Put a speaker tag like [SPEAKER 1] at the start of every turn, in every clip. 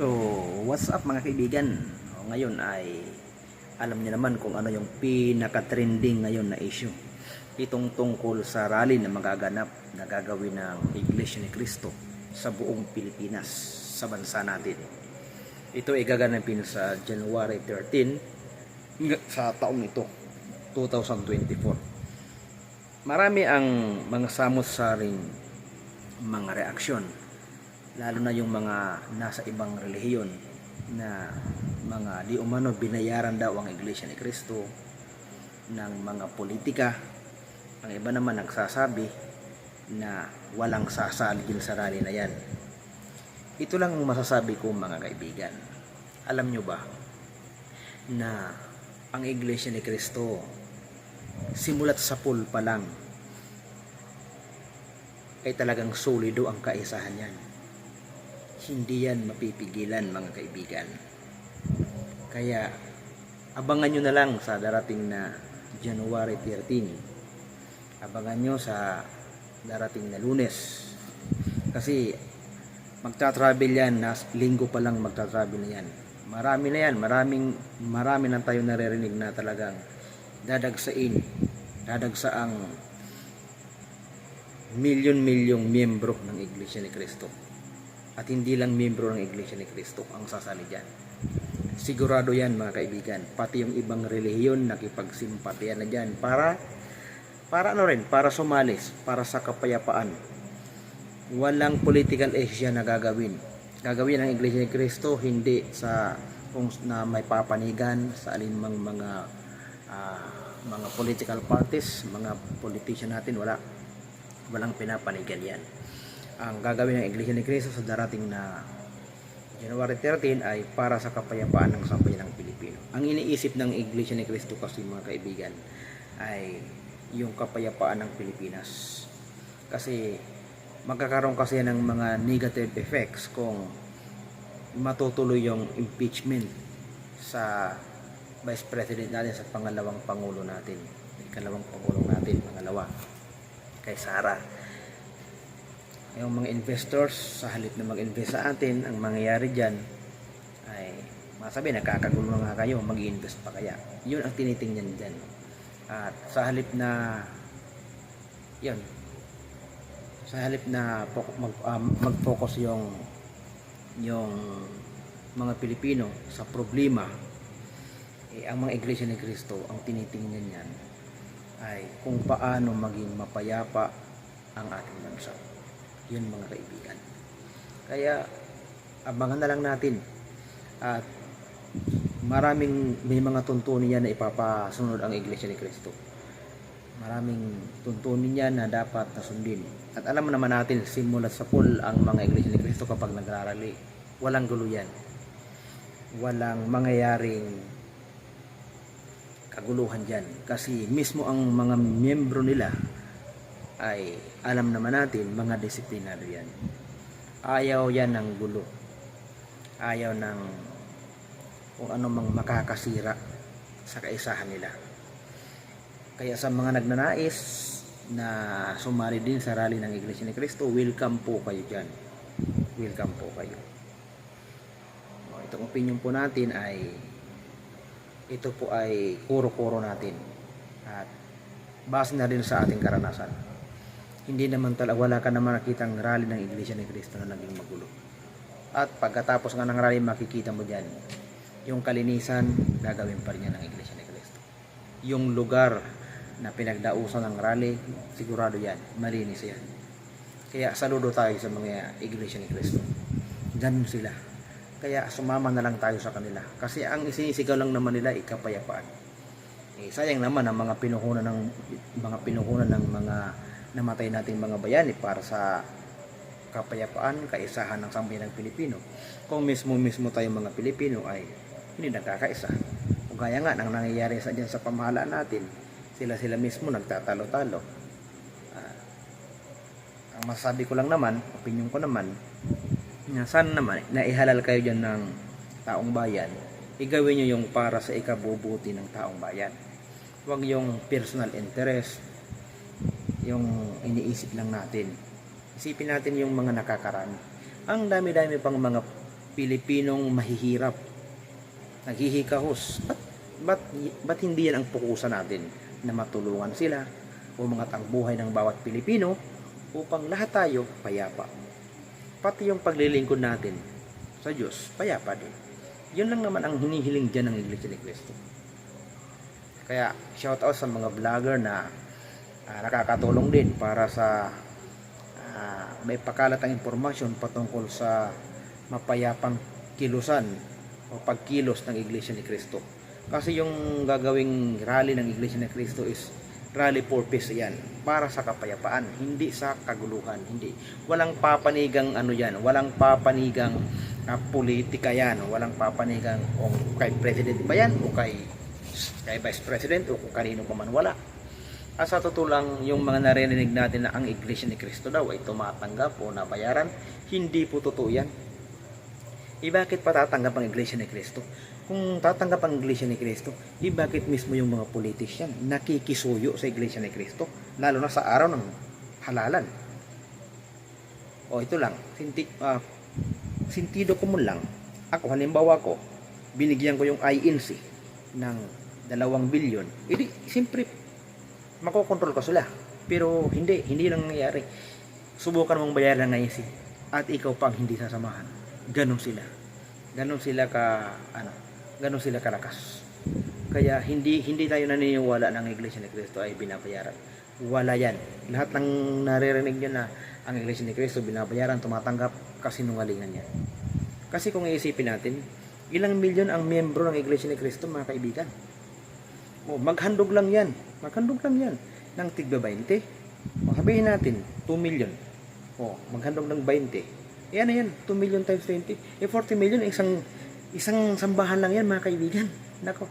[SPEAKER 1] So, what's up mga kaibigan? Ngayon ay alam niyo naman kung ano yung pinaka-trending ngayon na issue. Itong tungkol sa rally na magaganap na gagawin ng Iglesia ni Cristo sa buong Pilipinas, sa bansa natin. Ito ay gaganapin sa January 13 ng- sa taong ito, 2024. Marami ang mga samot-saring mga reaksyon lalo na yung mga nasa ibang relihiyon na mga di umano binayaran daw ang Iglesia ni Cristo ng mga politika. Ang iba naman nagsasabi na walang sasaligin sa rally na yan. Ito lang ang masasabi ko mga kaibigan. Alam nyo ba na ang Iglesia ni Cristo simulat sa pool pa lang ay talagang solido ang kaisahan yan hindi yan mapipigilan mga kaibigan. Kaya abangan nyo na lang sa darating na January 13. Abangan nyo sa darating na lunes. Kasi magta-travel yan, nas, linggo pa lang magta-travel na yan. Marami na yan, maraming, marami na tayo naririnig na talagang dadagsain, dadagsaang milyon-milyong miyembro ng Iglesia ni Cristo at hindi lang miyembro ng Iglesia ni Cristo ang sasali dyan. Sigurado yan mga kaibigan, pati yung ibang relihiyon nakipagsimpatiyan na dyan para para ano rin, para sumalis, para sa kapayapaan. Walang political issue na gagawin. Gagawin ng Iglesia ni Cristo hindi sa kung na may papanigan sa alinmang mga ah, mga political parties, mga politician natin wala walang pinapanigan yan ang gagawin ng Iglesia ni Cristo sa darating na January 13 ay para sa kapayapaan ng sambayan ng Pilipino. Ang iniisip ng Iglesia ni Cristo kasi mga kaibigan ay yung kapayapaan ng Pilipinas. Kasi magkakaroon kasi ng mga negative effects kung matutuloy yung impeachment sa Vice President natin sa pangalawang Pangulo natin. Ikalawang Pangulo natin, pangalawa, kay Sara yung mga investors sa halip na mag-invest sa atin ang mangyayari dyan ay masabi nakakagulo na nga kayo mag invest pa kaya. Yun ang tinitingnan dyan. At sa halip na yun sa halip na mag, um, mag-focus yung yung mga Pilipino sa problema eh, ang mga iglesia ni Kristo ang tinitingnan yan ay kung paano maging mapayapa ang ating bansa yun mga kaibigan. Kaya abangan na lang natin. At maraming may mga tuntunin yan na ipapasunod ang Iglesia ni Cristo. Maraming tuntunin yan na dapat nasundin. At alam naman natin simulat sa pool ang mga Iglesia ni Cristo kapag nagrarally. Walang gulo yan walang mangyayaring kaguluhan dyan. Kasi mismo ang mga miyembro nila ay alam naman natin mga disiplinado yan. Ayaw yan ng gulo. Ayaw ng kung ano mang makakasira sa kaisahan nila. Kaya sa mga nagnanais na sumali din sa rally ng Iglesia ni Cristo welcome po kayo dyan. Welcome po kayo. O, itong opinion po natin ay ito po ay kuro-kuro natin. At base na rin sa ating karanasan hindi naman talaga wala ka naman nakitang rally ng Iglesia ni Cristo na naging magulo. At pagkatapos nga ng rally makikita mo diyan yung kalinisan gagawin pa rin yan ng Iglesia ni Cristo. Yung lugar na pinagdausan ng rally sigurado yan, malinis yan. Kaya saludo tayo sa mga Iglesia ni Cristo. Ganun sila. Kaya sumama na lang tayo sa kanila. Kasi ang isinisigaw lang naman nila ay kapayapaan. Eh, sayang naman ang mga pinuhunan ng mga pinuhunan ng mga namatay nating mga bayani para sa kapayapaan, kaisahan ng sambayan ng Pilipino. Kung mismo mismo tayo mga Pilipino ay hindi nagkakaisa. Kung gaya nga ng nangyayari sa dyan sa pamahalaan natin, sila sila mismo nagtatalo-talo. Ah, ang masasabi ko lang naman, opinion ko naman, na sana naman na ihalal kayo dyan ng taong bayan, igawin nyo yung para sa ikabubuti ng taong bayan. Huwag yung personal interest, yung iniisip lang natin. Isipin natin yung mga nakakarami. Ang dami-dami pang mga Pilipinong mahihirap, naghihikahos. Ba't, ba't, ba't hindi yan ang pukusan natin na matulungan sila o mga ang buhay ng bawat Pilipino upang lahat tayo payapa. Pati yung paglilingkod natin sa Diyos, payapa din. Yun lang naman ang hinihiling dyan ng Iglesia ni Cristo. Kaya shout out sa mga vlogger na ah, nakakatulong din para sa ah, may pakalat ang impormasyon patungkol sa mapayapang kilusan o pagkilos ng Iglesia ni Cristo. Kasi yung gagawing rally ng Iglesia ni Cristo is rally for peace yan para sa kapayapaan hindi sa kaguluhan hindi walang papanigang ano yan walang papanigang ah, politika yan walang papanigang o kay president ba yan o kay kay vice president o kung kanino pa man wala at sa totoo lang yung mga narinig natin na ang iglesia ni Cristo daw ay tumatanggap o nabayaran hindi po totoo yan. Eh bakit pa tatanggap ang iglesia ni Cristo? Kung tatanggap ang iglesia ni Cristo, di bakit mismo yung mga politician nakikisuyo sa iglesia ni Cristo, lalo na sa araw ng halalan. O ito lang, sinti, ah, sintido ko mo lang, ako halimbawa ko, binigyan ko yung INC ng dalawang bilyon, edi siyempre makokontrol ko sila. Pero hindi, hindi lang nangyayari. Subukan mong bayaran ng INC at ikaw pang hindi sasamahan. Ganon sila. Ganon sila ka, ano, ganon sila kalakas. Kaya hindi hindi tayo naniniwala ng Iglesia ni Cristo ay binabayaran. Wala yan. Lahat ng naririnig nyo na ang Iglesia ni Cristo binabayaran, tumatanggap, kasinungalingan yan. Kasi kung iisipin natin, ilang milyon ang miyembro ng Iglesia ni Cristo, mga kaibigan. O, maghandog lang yan. Maghandog lang yan. Ng tigba 20. O, sabihin natin, 2 million. O, maghandog ng 20. E ano yan? 2 million times 20. E 40 million, isang Isang sambahan lang yan mga kaibigan. Nako.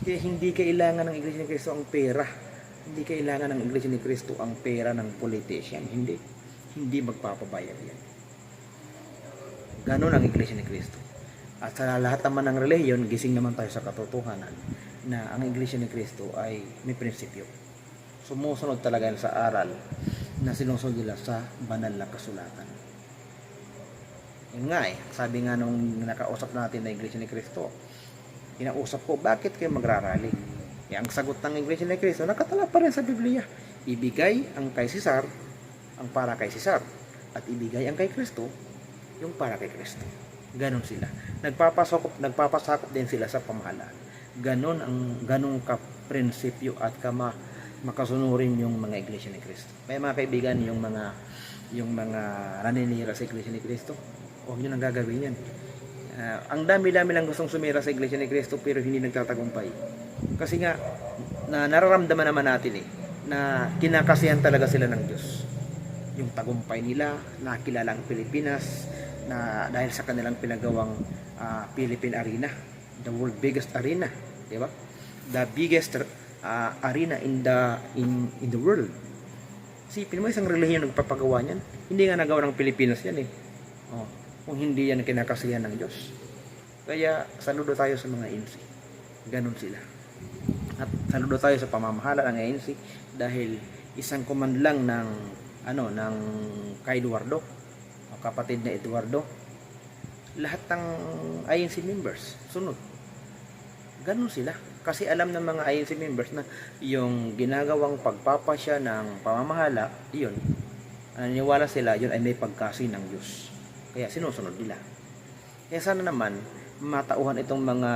[SPEAKER 1] Kaya hindi kailangan ng Iglesia ni Cristo ang pera. Hindi kailangan ng Iglesia ni Cristo ang pera ng politician. Hindi. Hindi magpapabayad yan. Ganon ang Iglesia ni Cristo. At sa lahat naman ng reliyon, gising naman tayo sa katotohanan na ang Iglesia ni Cristo ay may prinsipyo. Sumusunod talaga sa aral na sinusunod nila sa banal na kasulatan. Yun nga eh, sabi nga nung nakausap natin na Iglesia ni Cristo, inausap ko, bakit kayo magrarally? Eh, ang sagot ng Iglesia ni Cristo, nakatala pa rin sa Biblia. Ibigay ang kay Cesar, ang para kay Cesar. At ibigay ang kay Kristo, yung para kay Kristo. Ganon sila. Nagpapasakop, nagpapasakop din sila sa pamahalaan. Ganon ang ganon ka prinsipyo at kama makasunurin yung mga iglesia ni Kristo. May mga kaibigan yung mga yung mga naninira sa iglesia ni Kristo, huwag nyo nang gagawin yan. Ah, ang dami-dami lang gustong sumira sa Iglesia ni Cristo pero hindi nagtatagumpay. Kasi nga, na nararamdaman naman natin eh, na kinakasihan talaga sila ng Diyos. Yung tagumpay nila, nakilala ang Pilipinas, na dahil sa kanilang pinagawang ah, Philippine Arena, the world biggest arena, di ba? The biggest ah, arena in the in in the world. Sipin mo isang relihiyon nagpapagawa niyan. Hindi nga nagawa ng Pilipinas yan eh. Oh, kung hindi yan kinakasihan ng Diyos. Kaya saludo tayo sa mga ANC. Ganon sila. At saludo tayo sa pamamahala ng ANC dahil isang command lang ng ano ng kay Eduardo, kapatid na Eduardo, lahat ng ANC members sunod. Ganon sila. Kasi alam ng mga ANC members na yung ginagawang pagpapasya ng pamamahala, yun, naniniwala sila, yun ay may pagkasi ng Diyos. Kaya sinusunod nila. Kaya sana naman, matauhan itong mga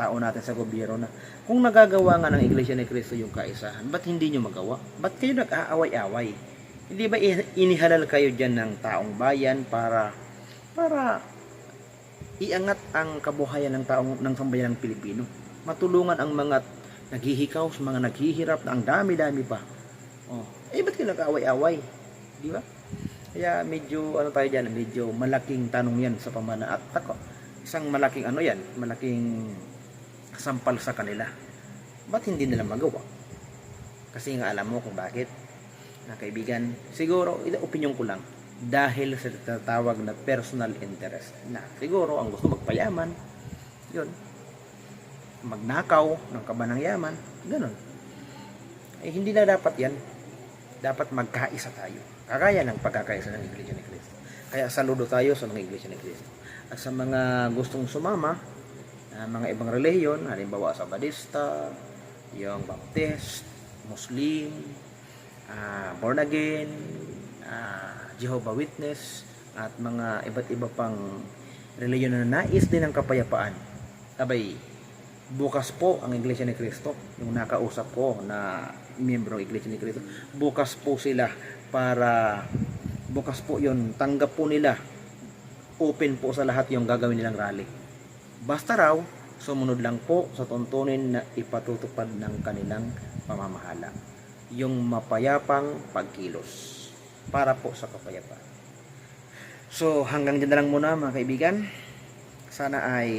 [SPEAKER 1] tao natin sa gobyerno na kung nagagawa nga ng Iglesia ni Cristo yung kaisahan, ba't hindi nyo magawa? Ba't kayo nag-aaway-away? Hindi ba inihalal kayo dyan ng taong bayan para para iangat ang kabuhayan ng taong ng sambayan ng Pilipino? Matulungan ang mga naghihikaw, sa mga naghihirap na ang dami-dami pa. Oh, eh ba't kayo nag-aaway-away? Di ba? Kaya medyo ano tayo diyan, medyo malaking tanong 'yan sa pamana at ako. Isang malaking ano 'yan, malaking sampal sa kanila. Ba't hindi nila magawa? Kasi nga alam mo kung bakit. Na kaibigan, siguro opinion ko lang dahil sa tatawag na personal interest na siguro ang gusto magpayaman yun magnakaw ng kabanang yaman ganun eh hindi na dapat yan dapat magkaisa tayo Kagaya ng pagkakaisa ng Iglesia ni Cristo. Kaya saludo tayo sa mga Iglesia ni Cristo. At sa mga gustong sumama, ah, mga ibang relihiyon, halimbawa sa Badista, yung Baptist, Muslim, ah, born again, ah, Jehovah Witness, at mga iba't iba pang reliyon na nais din ng kapayapaan. Abay, bukas po ang Iglesia ni Cristo, yung nakausap ko na miyembro ng Iglesia ni Cristo, bukas po sila para bukas po yon tanggap po nila open po sa lahat yung gagawin nilang rally. Basta raw, sumunod lang po sa tuntunin na ipatutupad ng kanilang pamamahala. Yung mapayapang pagkilos para po sa kapayapaan. So, hanggang dyan na lang muna mga kaibigan. Sana ay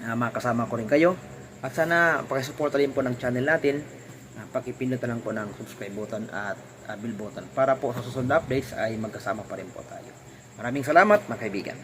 [SPEAKER 1] ah, makasama ko rin kayo. At sana pakisuporta rin po ng channel natin. Uh, pakipindot na lang po ng subscribe button at ah, bell button para po sa susunod updates ay magkasama pa rin po tayo. Maraming salamat mga kaibigan.